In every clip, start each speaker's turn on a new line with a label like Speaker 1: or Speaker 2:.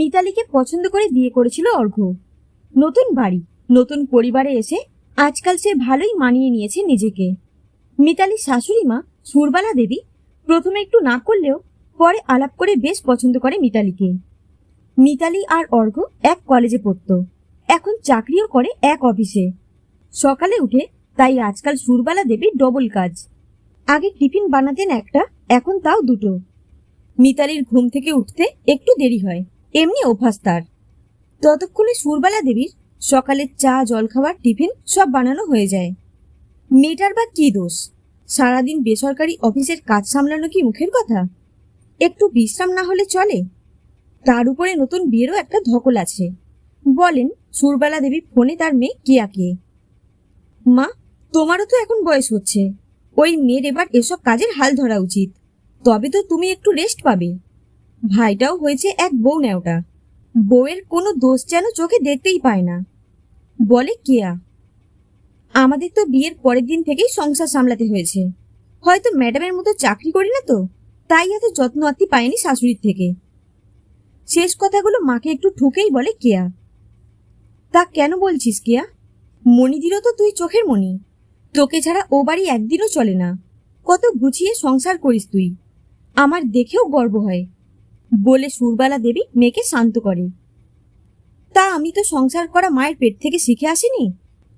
Speaker 1: মিতালিকে পছন্দ করে বিয়ে করেছিল অর্ঘ্য নতুন বাড়ি, নতুন পরিবারে এসে আজকাল সে ভালোই মানিয়ে নিয়েছে নিজেকে। মিতালির শাশুড়ি মা, সুরবালা দেবী, প্রথমে একটু না করলেও পরে আলাপ করে বেশ পছন্দ করে মিতালিকে। মিতালি আর অর্ঘ্য এক কলেজে পড়তো। এখন চাকরিও করে এক অফিসে। সকালে উঠে তাই আজকাল সুরবালা দেবীর ডবল কাজ। আগে টিফিন বানাতেন একটা, এখন তাও দুটো। মিতালির ঘুম থেকে উঠতে একটু দেরি হয়। এমনি অভ্যাস তার। ততক্ষণে সুরবালা দেবীর সকালের চা, জলখাবার, টিফিন সব বানানো হয়ে যায়। মেয়েটার বা কি দোষ? সারাদিন বেসরকারি অফিসের কাজ সামলানো কি মুখের কথা? একটু বিশ্রাম না হলে চলে? তার উপরে নতুন বিয়েরও একটা ধকল আছে। বলেন, সুরবালা দেবী ফোনে তার মেয়ে কিয়াকে মা, তোমারও তো এখন বয়স হচ্ছে। ওই মেয়ের এবার এসব কাজের হাল ধরা উচিত। তবে তো তুমি একটু রেস্ট পাবে। ভাইটাও হয়েছে এক বউ নেওটা বউয়ের কোনো দোষ যেন চোখে দেখতেই পায় না। বলে, কেয়া, আমাদের তো বিয়ের পরের দিন থেকেই সংসার সামলাতে হয়েছে। হয়তো ম্যাডামের মতো চাকরি করি না তো, তাই এত যত্ন আত্মি পায়নি শাশুড়ির থেকে। শেষ কথাগুলো মাকে একটু ঠুকেই বলে, কেয়া, তা কেন বলছিস, কেয়া? মণিদিরও তো তুই চোখের মণি। তোকে ছাড়া ও বাড়ি একদিনও চলে না। কত গুছিয়ে সংসার করিস তুই। আমার দেখেও গর্ব হয়। বলে সুরবালা দেবী মেয়েকে শান্ত করে তা আমি তো সংসার করা মায়ের পেট থেকে শিখে আসিনি?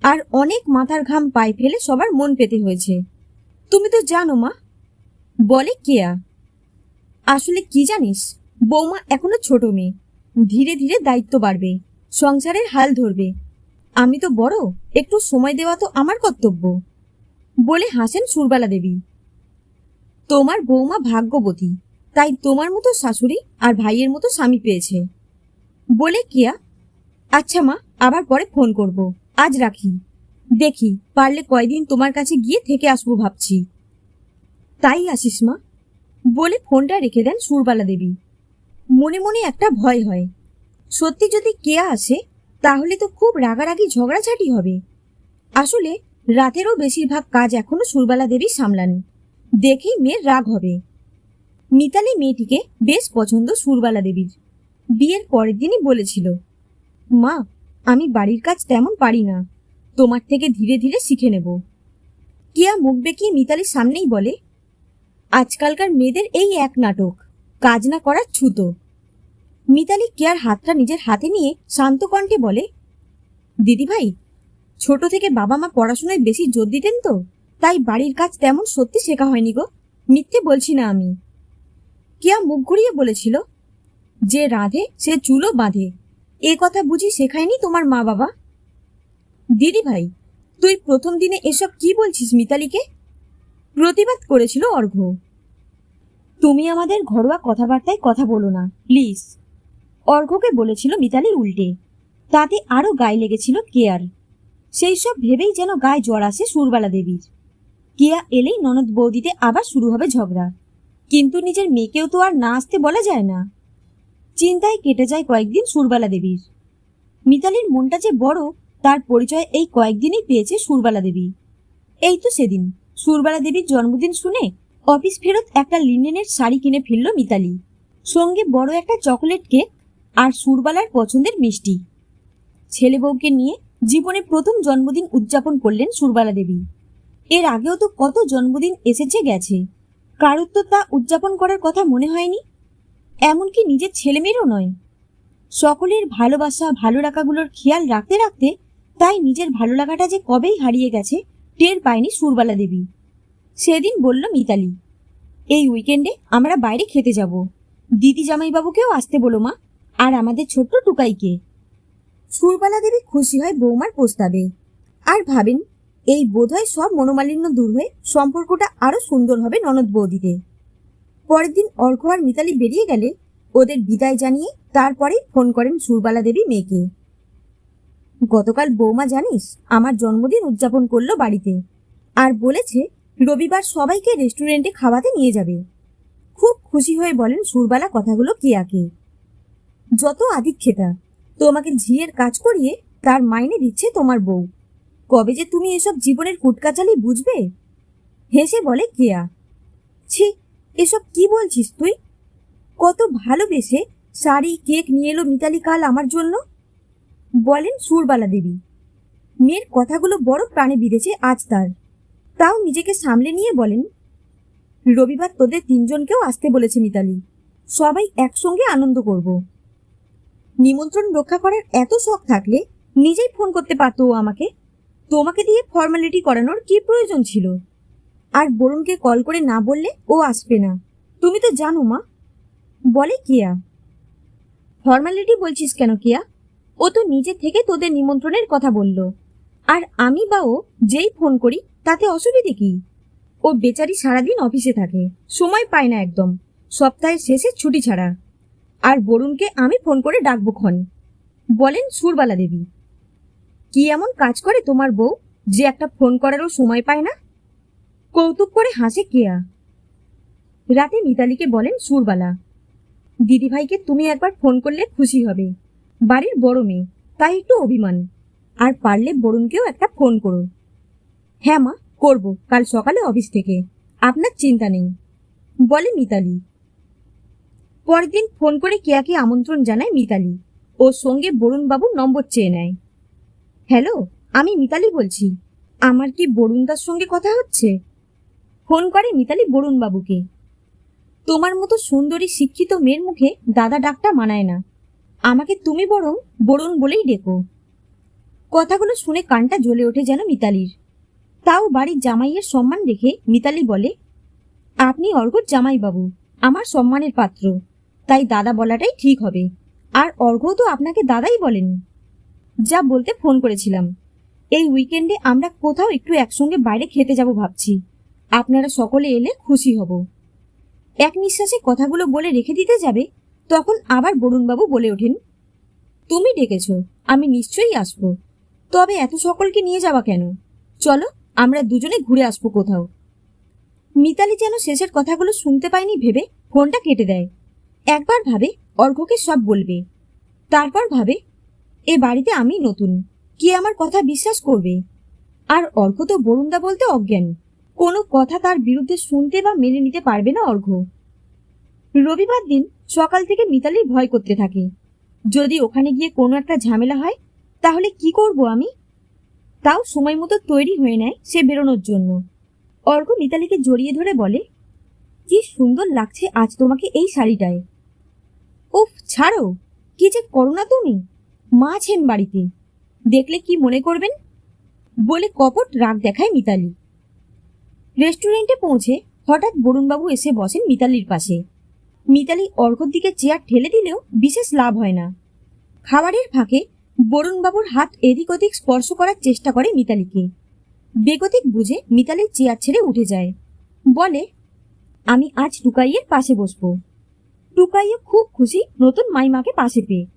Speaker 1: আর অনেক মাথার ঘাম পায়ে ফেলে সবার মন পেতে হয়েছে। তুমি তো জানো মা, বলে কেয়া, আসলে কি জানিস? বৌমা এখনও ছোট মেয়ে, ধীরে ধীরে দায়িত্ব বাড়বে, সংসারের হাল ধরবে। আমি তো বড়, একটু সময় দেওয়া তো আমার কর্তব্য, বলে হাসেন সুরবালা দেবী। তোমার বৌমা ভাগ্যবতী তাই তোমার মতো শাশুড়ি আর ভাইয়ের মতো স্বামী পেয়েছে। বলে কিয়া আচ্ছা মা, আবার পরে ফোন করব। আজ রাখি। দেখি, পারলে কয়দিন তোমার কাছে গিয়ে থেকে আসব ভাবছি। তাই আসিস মা। বলে ফোনটা রেখে দেন সুরবালা দেবী। মনে মনে একটা ভয় হয়। সত্যি যদি কেয়া আসে, তাহলে তো খুব রাগারাগি ঝগড়াঝাটি হবে। আসলে রাতেরও বেশিরভাগ কাজ এখনও সুরবালা দেবী সামলান। দেখেই মেয়ের রাগ হবে। মিতালি মেয়েটিকে বেশ পছন্দ সুরবালা দেবীর। বিয়ের পরের দিনই বলেছিল, মা, আমি বাড়ির কাজ তেমন পারি না, তোমার থেকে ধীরে ধীরে শিখে নেব। কিয়া মুখ বেঁকিয়ে মিতালির সামনেই বলে, আজকালকার মেয়েদের এই এক নাটক, কাজ না করার ছুতো। মিতালি কেয়ার হাতটা নিজের হাতে নিয়ে শান্ত কণ্ঠে বলে, দিদিভাই, ছোট থেকে বাবা মা পড়াশোনায় বেশি জোর দিতেন তো, তাই বাড়ির কাজ তেমন সত্যি শেখা হয়নি গো, মিথ্যে বলছি না আমি। কেয়া মুখ ঘুরিয়ে বলেছিল, যে রাঁধে, সে চুলো বাঁধে। এ কথা বুঝি শেখায়নি তোমার মা বাবা? দিদি ভাই, তুই প্রথম দিনে এসব কি বলছিস মিতালিকে? প্রতিবাদ করেছিল অর্ঘ্য। তুমি আমাদের ঘরোয়া কথাবার্তায় কথা বলো না, প্লিজ। অর্ঘ্যকে বলেছিল মিতালি উল্টে। তাতে আরও গায়ে লেগেছিল কেয়ার। সেই সব ভেবেই যেন গায়ে জ্বর আসে সুরবালা দেবীর। কেয়া এলেই ননদ বৌদিতে আবার শুরু হবে ঝগড়া। কিন্তু নিজের মেয়েকেও তো আর না আসতে বলা যায় না। চিন্তায় কেটে যায় কয়েকদিন সুরবালা দেবীর। মিতালির মনটা যে বড়, তার পরিচয় এই কয়েকদিনই পেয়েছে সুরবালা দেবী। এই তো সেদিন, সুরবালা দেবীর জন্মদিন শুনে অফিস ফেরত একটা লিনেনের শাড়ি কিনে ফিরল মিতালি। সঙ্গে বড় একটা চকোলেট কেক আর সুরবালার পছন্দের মিষ্টি। ছেলে বউকে নিয়ে জীবনে প্রথম জন্মদিন উদযাপন করলেন সুরবালা দেবী। এর আগেও তো কত জন্মদিন এসেছে গেছে। কারোর তো তা উদযাপন করার কথা মনে হয়নি? এমনকি নিজের ছেলেমেয়েরও নয়। সকলের ভালোবাসা, ভালো লাগাগুলোর খেয়াল রাখতে রাখতে তাই নিজের ভালো লাগাটা যে কবেই হারিয়ে গেছে, টের পায়নি সুরবালা দেবী। সেদিন বলল মিতালি, এই উইকেন্ডে আমরা বাইরে খেতে যাব। দিদি জামাইবাবুকেও আসতে বলো মা, আর আমাদের ছোট্ট টুকাইকে। সুরবালা দেবী খুশি হয় বৌমার প্রস্তাবে। আর ভাবেন এই বোধহয় সব মনোমালিন্য দূর হয়ে সম্পর্কটা আরও সুন্দর হবে ননদ বৌদিতে। পরের দিন অর্ঘ্য আর মিতালি বেরিয়ে গেলে ওদের বিদায় জানিয়ে তারপরেই ফোন করেন সুরবালা দেবী মেয়েকে। গতকাল বৌমা জানিস আমার জন্মদিন উদযাপন করল বাড়িতে। আর বলেছে রবিবার সবাইকে রেস্টুরেন্টে খাওয়াতে নিয়ে যাবে। খুব খুশি হয়ে বলেন সুরবালা কথাগুলো কেয়াকে। যত আদিক্ষেতা তোমাকে ঝিয়ের কাজ করিয়ে তার মাইনে দিচ্ছে তোমার বউ। কবে যে তুমি এসব জীবনের কুটকাচালি বুঝবে? হেসে বলে কেয়া। ছি, এসব কি বলছিস তুই? কত ভালোবেসে শাড়ি, কেক নিয়ে এলো মিতালি কাল আমার জন্য? বলেন সুরবালা দেবী। মেয়ের কথাগুলো বড় প্রাণে বিঁধেছে আজ তার। তাও নিজেকে সামলে নিয়ে বলেন, রবিবার তোদের তিনজনকেও আসতে বলেছে মিতালি। সবাই একসঙ্গে আনন্দ করব। নিমন্ত্রণ রক্ষা করার এত শখ থাকলে নিজেই ফোন করতে পারতো আমাকে। তোমাকে দিয়ে ফর্মালিটি করানোর কি প্রয়োজন ছিল? আর বরুণকে কল করে না বললে ও আসবে না। তুমি তো জানো, মা। বলে কিয়া? ফর্মালিটি বলছিস কেন কিয়া? ও তো নিজে থেকে তোদের নিমন্ত্রণের কথা বলল। আর আমি বা ও যেই ফোন করি, তাতে অসুবিধে কি? ও বেচারি সারাদিন অফিসে থাকে, সময় পায় না একদম। সপ্তাহের শেষে ছুটি ছাড়া। আর বরুণকে আমি ফোন করে ডাকবো ক্ষণ। বলেন সুরবালা দেবী। কি এমন কাজ করে তোমার বউ যে একটা ফোন করারও সময় পায় না? কৌতুক করে হাসে কেয়া। রাতে মিতালিকে বলেন সুরবালা, দিদিভাইকে তুমি একবার ফোন করলে খুশি হবে। বাড়ির বড় মেয়ে, তাই একটু অভিমান। আর পারলে বরুণকেও একটা ফোন করো। হ্যাঁ মা, করব। কাল সকালে অফিস থেকে। আপনার চিন্তা নেই। বলে মিতালি। পরের দিন ফোন করে কেয়াকে আমন্ত্রণ জানায় মিতালি। ওর সঙ্গে বরুণবাবুর নম্বর চেয়ে নেয়। হ্যালো, আমি মিতালি বলছি। আমার কি বরুণদার সঙ্গে কথা হচ্ছে? ফোন করে মিতালি বরুণবাবুকে। তোমার মতো সুন্দরী, শিক্ষিত মেয়ের মুখে দাদা ডাকটা মানায় না। আমাকে তুমি বরং বরুণ বলেই ডেকো। কথাগুলো শুনে কানটা জ্বলে ওঠে যেন মিতালির। তাও বাড়ির জামাইয়ের সম্মান রেখে মিতালি বলে, আপনি অর্ঘ্যর জামাইবাবু, আমার সম্মানের পাত্র। তাই দাদা বলাটাই ঠিক হবে। আর অর্ঘ তো আপনাকে দাদাই বলেন। যা বলতে ফোন করেছিলাম। এই উইকেন্ডে আমরা কোথাও একটু একসঙ্গে বাইরে খেতে যাব ভাবছি। আপনারা সকলে এলে খুশি হব। এক নিঃশ্বাসে কথাগুলো বলে রেখে দিতে যাবে, তখন আবার বরুণবাবু বলে ওঠেন, তুমি ডেকেছ, আমি নিশ্চয়ই আসব। তবে এত সকলকে নিয়ে যাওয়া কেন? চলো, আমরা দুজনে ঘুরে আসব কোথাও। মিতালি যেন শেষের কথাগুলো শুনতে পায়নি ভেবে ফোনটা কেটে দেয়। একবার ভাবে অর্ঘ্যকে সব বলবে। তারপর ভাবে এ বাড়িতে আমি নতুন। কে আমার কথা বিশ্বাস করবে? আর অর্ঘ তো বরুণদা বলতে অজ্ঞান। কোনো কথা তার বিরুদ্ধে শুনতে বা মেনে নিতে পারবে না অর্ঘ রবিবার দিন সকাল থেকে মিতালি ভয় করতে থাকে। যদি ওখানে গিয়ে কোনো একটা ঝামেলা হয়, তাহলে কি করব আমি? তাও সময় মতো তৈরি হয়ে নেয় সে বেরোনোর জন্য। অর্ঘ মিতালিকে জড়িয়ে ধরে বলে, কি সুন্দর লাগছে আজ তোমাকে এই শাড়িটায়। উফ, ছাড়ো! কি যে করো না তুমি! মা আছেন বাড়িতে। দেখলে কি মনে করবেন? বলে কপট রাগ দেখায় মিতালি। রেস্টুরেন্টে পৌঁছে হঠাৎ বরুণবাবু এসে বসেন মিতালির পাশে। মিতালি অর্ঘর দিকে চেয়ার ঠেলে দিলেও বিশেষ লাভ হয় না। খাবারের ফাঁকে বরুণবাবুর হাত এদিক ওদিক স্পর্শ করার চেষ্টা করে মিতালিকে। বেগতিক বুঝে মিতালির চেয়ার ছেড়ে উঠে যায়। বলে, আমি আজ টুকাইয়ের পাশে বসবো। টুকাইও খুব খুশি নতুন মাইমাকে পাশে পেয়ে।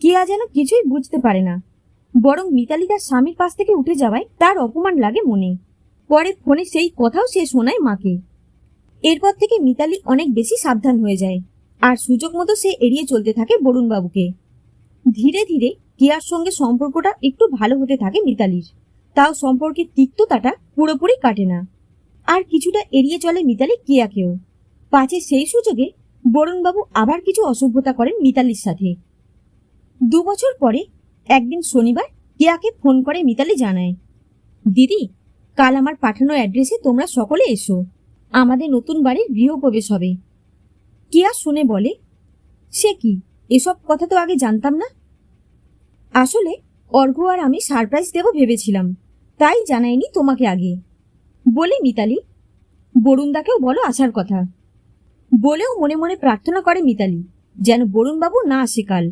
Speaker 1: কেয়া যেন কিছুই বুঝতে পারে না। বরং মিতালি তার স্বামীর পাশ থেকে উঠে যাওয়ায় তার অপমান লাগে মনে। পরে ফোনে সেই কথাও সে শোনায় মাকে। এরপর থেকে মিতালি অনেক বেশি সাবধান হয়ে যায় আর সুযোগ মতো সে এড়িয়ে চলতে থাকে বরুণবাবুকে। ধীরে ধীরে কেয়ার সঙ্গে সম্পর্কটা একটু ভালো হতে থাকে মিতালির। তাও সম্পর্কের তিক্ততাটা পুরোপুরি কাটে না। আর কিছুটা এড়িয়ে চলে মিতালি কেয়াকেও। পাছে সেই সুযোগে বরুণবাবু আবার কিছু অসভ্যতা করেন মিতালির সাথে। দু বছর পরে একদিন শনিবার কেয়াকে ফোন করে মিতালি জানায়, দিদি, কাল আমার পাঠানো অ্যাড্রেসে তোমরা সকলে এসো, আমাদের নতুন বাড়ির গৃহপ্রবেশ হবে। কেয়া শুনে বলে, সে কি, এসব কথা তো আগে জানতাম না? আসলে অর্ঘ্য আর আমি সারপ্রাইজ দেব ভেবেছিলাম, তাই জানাইনি তোমাকে আগে। বলে মিতালি, বরুণদাকেও বলো আসার কথা। বলেও মনে মনে প্রার্থনা করে মিতালি, যেন বরুণবাবু না আসে কাল।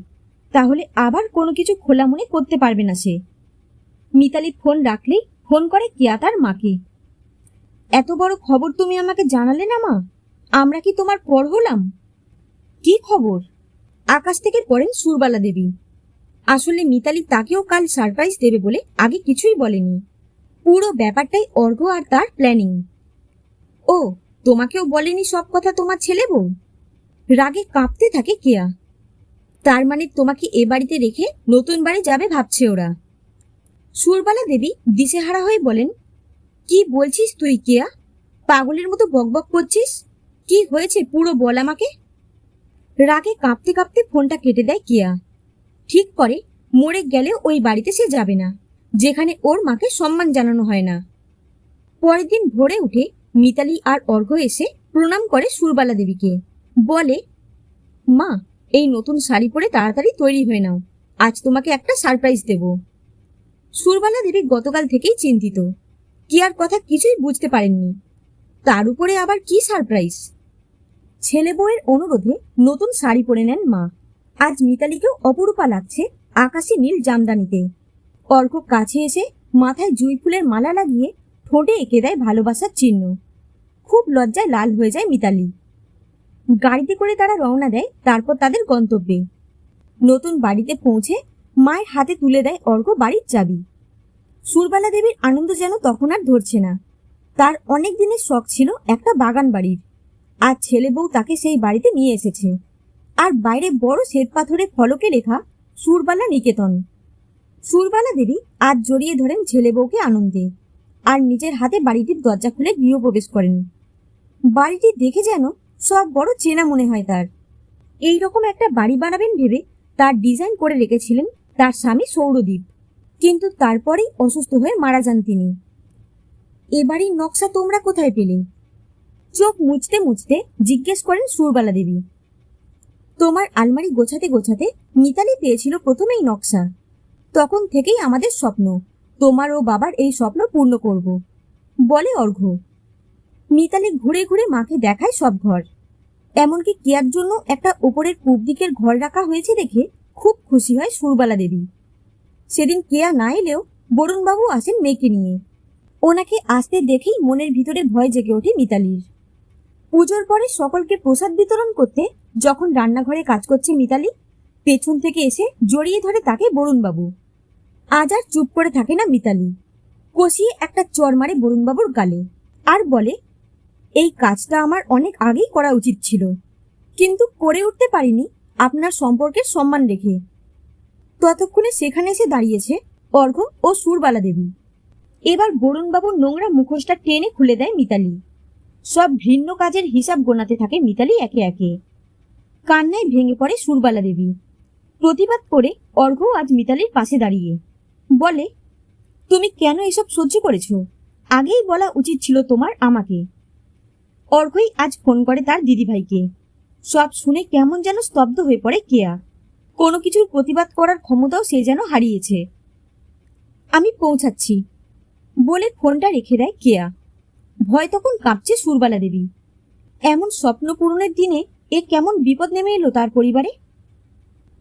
Speaker 1: তাহলে আবার কোনো কিছু খোলা মনে করতে পারবে না সে। মিতালি ফোন রাখলেই ফোন করে কেয়া তার মাকে। এত বড় খবর তুমি আমাকে জানালে না মা? আমরা কি তোমার পর হলাম? কি খবর? আকাশ থেকে পড়েন সুরবালা দেবী। আসলে মিতালি তাকেও কাল সারপ্রাইজ দেবে বলে আগে কিছুই বলেনি। পুরো ব্যাপারটাই অর্ঘ্য আর তার প্ল্যানিং ও, তোমাকেও বলেনি সব কথা তোমার ছেলে বউ? রাগে কাঁপতে থাকে কেয়া। তার মানে তোমাকে এ বাড়িতে রেখে নতুন বাড়ি যাবে ভাবছে ওরা। সুরবালা দেবী দিশেহারা হয়ে বলেন, কি বলছিস তুই, কেয়া? পাগলের মতো বকবক করছিস? কি হয়েছে পুরো বল আমাকে? রাগে কাঁপতে কাঁপতে ফোনটা কেটে দেয় কেয়া। ঠিক করে মরে গেলেও ওই বাড়িতে সে যাবে না, যেখানে ওর মাকে সম্মান জানানো হয় না। পরের দিন ভোরে উঠে মিতালি আর অর্ঘ্য এসে প্রণাম করে সুরবালা দেবীকে। বলে, মা এই নতুন শাড়ি পরে তাড়াতাড়ি তৈরি হয়ে নাও। আজ তোমাকে একটা সারপ্রাইজ দেব। সুরবালা দেবী গতকাল থেকেই চিন্তিত। কিয়ার কথা কিছুই বুঝতে পারেননি। তার উপরে আবার কি সারপ্রাইজ ছেলে বউয়ের অনুরোধে নতুন শাড়ি পরে নেন মা। আজ মিতালিকেও অপরূপা লাগছে আকাশে নীল জামদানিতে। অর্ক কাছে এসে মাথায় জুঁই ফুলের মালা লাগিয়ে ঠোঁটে এঁকে দেয় ভালোবাসার চিহ্ন। খুব লজ্জায় লাল হয়ে যায় মিতালি। গাড়িতে করে তারা রওনা দেয়, তারপর তাদের গন্তব্যে। নতুন বাড়িতে পৌঁছে মায়ের হাতে তুলে দেয় অর্ঘ বাড়ির চাবি। সুরবালা দেবীর আনন্দ যেন তখন আর ধরছে না। তার অনেক দিনের শখ ছিল একটা বাগান বাড়ির। আর ছেলে বউ তাকে সেই বাড়িতে নিয়ে এসেছে। আর বাইরে বড় শ্বেত পাথরে ফলকে লেখা সুরবালা নিকেতন। সুরবালা দেবী আজ জড়িয়ে ধরেন ছেলে বউকে আনন্দে। আর নিজের হাতে বাড়িটির দরজা খুলে গৃহপ্রবেশ করেন। বাড়িটি দেখে যেন সব বড় চেনা মনে হয় তার। এই রকম একটা বাড়ি বানাবেন ভেবে তার ডিজাইন করে রেখেছিলেন তার স্বামী সৌরদ্বীপ কিন্তু তারপরেই অসুস্থ হয়ে মারা যান তিনি। এ বাড়ির নকশা তোমরা কোথায় পেলে? চোখ মুছতে মুছতে জিজ্ঞেস করেন সুরবালা দেবী। তোমার আলমারি গোছাতে গোছাতে মিতালি পেয়েছিল প্রথমেই নকশা। তখন থেকেই আমাদের স্বপ্ন, তোমার ও বাবার এই স্বপ্ন পূর্ণ করব। বলে অর্ঘ্য। মিতালি ঘুরে ঘুরে মাকে দেখায় সব ঘর। এমনকি কেয়ার জন্য একটা ওপরের পূব দিকের ঘর রাখা হয়েছে দেখে খুব খুশি হয় সুরবালা দেবী। সেদিন কেয়া না এলেও বরুণবাবু আসেন মেয়েকে নিয়ে। ওনাকে আসতে দেখেই মনের ভিতরে ভয় জেগে ওঠে মিতালির। পুজোর পরে সকলকে প্রসাদ বিতরণ করতে যখন রান্নাঘরে কাজ করছে মিতালি, পেছন থেকে এসে জড়িয়ে ধরে তাকে বরুণবাবু। আজ আর চুপ করে থাকে না মিতালি। কষিয়ে একটা চর মারে বরুণবাবুর গালে। আর বলে এই কাজটা আমার অনেক আগেই করা উচিত ছিল। কিন্তু করে উঠতে পারিনি আপনার সম্পর্কের সম্মান রেখে। ততক্ষণে সেখানে এসে দাঁড়িয়েছে অর্ঘ ও সুরবালা দেবী। এবার বরুণবাবুর নোংরা মুখোশটা টেনে খুলে দেয় মিতালি। সব ভিন্ন কাজের হিসাব গোনাতে থাকে মিতালি একে একে। কান্নায় ভেঙে পড়ে সুরবালা দেবী। প্রতিবাদ করে অর্ঘ্য আজ মিতালির পাশে দাঁড়িয়ে। বলে, তুমি কেন এসব সহ্য করেছ? আগেই বলা উচিত ছিল তোমার আমাকে। অর্ঘ্যই আজ ফোন করে তার দিদিভাইকে। সব শুনে কেমন যেন স্তব্ধ হয়ে পড়ে কেয়া। কোনো কিছুর প্রতিবাদ করার ক্ষমতাও সে যেন হারিয়েছে। আমি পৌঁছাচ্ছি। বলে ফোনটা রেখে দেয় কেয়া। ভয় তখন কাঁপছে সুরবালা দেবী। এমন স্বপ্ন পূরণের দিনে এ কেমন বিপদ নেমে এলো তার পরিবারে?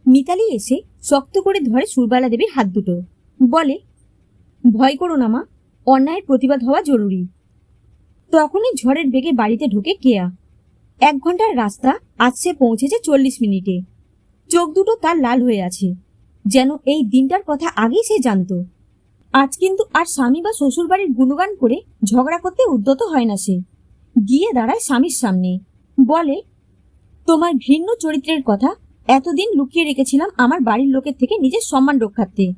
Speaker 1: মিতালি এসে শক্ত করে ধরে সুরবালা দেবীর হাত দুটো। বলে, ভয় করো না মা, অন্যায়ের প্রতিবাদ হওয়া জরুরি। তখনই ঝড়ের বেগে বাড়িতে ঢোকে কেয়া। এক ঘণ্টার রাস্তা আজ সে পৌঁছেছে চল্লিশ মিনিটে। চোখ দুটো তার লাল হয়ে আছে। যেন এই দিনটার কথা আগেই সে জানতো। আজ কিন্তু আর স্বামী বা শ্বশুরবাড়ির গুণগান করে ঝগড়া করতে উদ্যত হয় না সে। গিয়ে দাঁড়ায় স্বামীর সামনে। বলে, তোমার ঘৃণ্য চরিত্রের কথা এতদিন লুকিয়ে রেখেছিলাম আমার বাড়ির লোকের থেকে নিজের সম্মান রক্ষার্থে।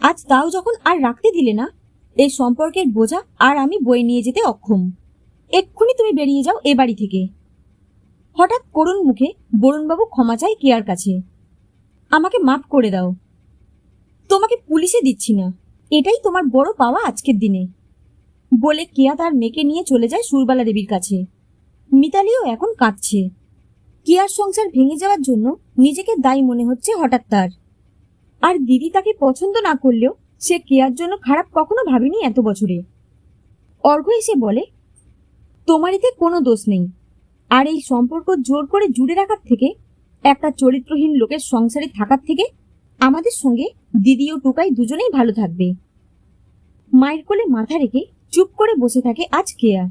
Speaker 1: আজ তাও যখন আর রাখতে দিলে না এই সম্পর্কের বোঝা আর আমি বয়ে নিয়ে যেতে অক্ষম। এক্ষুনি তুমি বেরিয়ে যাও এ বাড়ি থেকে। হঠাৎ করুণ মুখে বরুণবাবু ক্ষমা চায় কেয়ার কাছে। আমাকে মাফ করে দাও। তোমাকে পুলিশে দিচ্ছি না। এটাই তোমার বড় পাওয়া আজকের দিনে। বলে কেয়া তার মেয়েকে নিয়ে চলে যায় সুরবালা দেবীর কাছে। মিতালিও এখন কাঁদছে। কেয়ার সংসার ভেঙে যাওয়ার জন্য নিজেকে দায়ী মনে হচ্ছে হঠাৎ তার। আর দিদি তাকে পছন্দ না করলেও সে কেয়ার জন্য খারাপ কখনো ভাবেনি এত বছরে? অর্ঘ্য এসে বলে, তোমার এতে কোনো দোষ নেই। আর এই সম্পর্ক জোর করে জুড়ে রাখার থেকে, একটা চরিত্রহীন লোকের সংসারে থাকার থেকে, আমাদের সঙ্গে দিদি ও টুকাই দুজনেই ভালো থাকবে। মায়ের কোলে মাথা রেখে চুপ করে বসে থাকে আজ কেয়া।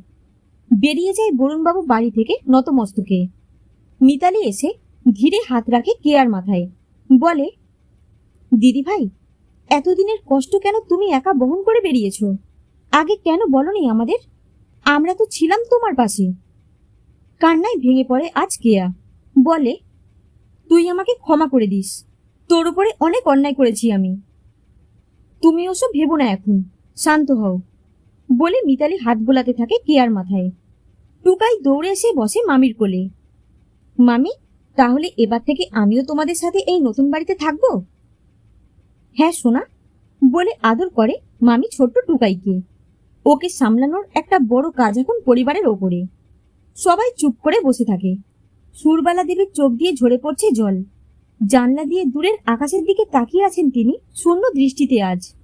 Speaker 1: বেরিয়ে যায় বরুণবাবু বাড়ি থেকে নতমস্তকে। মিতালি এসে ধীরে হাত রাখে কেয়ার মাথায়। বলে দিদি ভাই এতদিনের কষ্ট কেন তুমি একা বহন করে বেরিয়েছ? আগে কেন বলনি আমাদের? আমরা তো ছিলাম তোমার পাশে। কান্নায় ভেঙে পড়ে আজ কেয়া। বলে, তুই আমাকে ক্ষমা করে দিস। তোর উপরে অনেক অন্যায় করেছি আমি। তুমি ওসব ভেবো না এখন। শান্ত হও। বলে মিতালি হাত বোলাতে থাকে কেয়ার মাথায়। টুকাই দৌড়ে এসে বসে মামির কোলে। মামি, তাহলে এবার থেকে আমিও তোমাদের সাথে এই নতুন বাড়িতে থাকব? হ্যাঁ সোনা। বলে আদর করে মামি ছোট্ট টুকাইকে। ওকে সামলানোর একটা বড় কাজ এখন পরিবারের ওপরে। সবাই চুপ করে বসে থাকে। সুরবালা দেবীর চোখ দিয়ে ঝরে পড়ছে জল। জানলা দিয়ে দূরের আকাশের দিকে তাকিয়ে আছেন তিনি শূন্য দৃষ্টিতে আজ।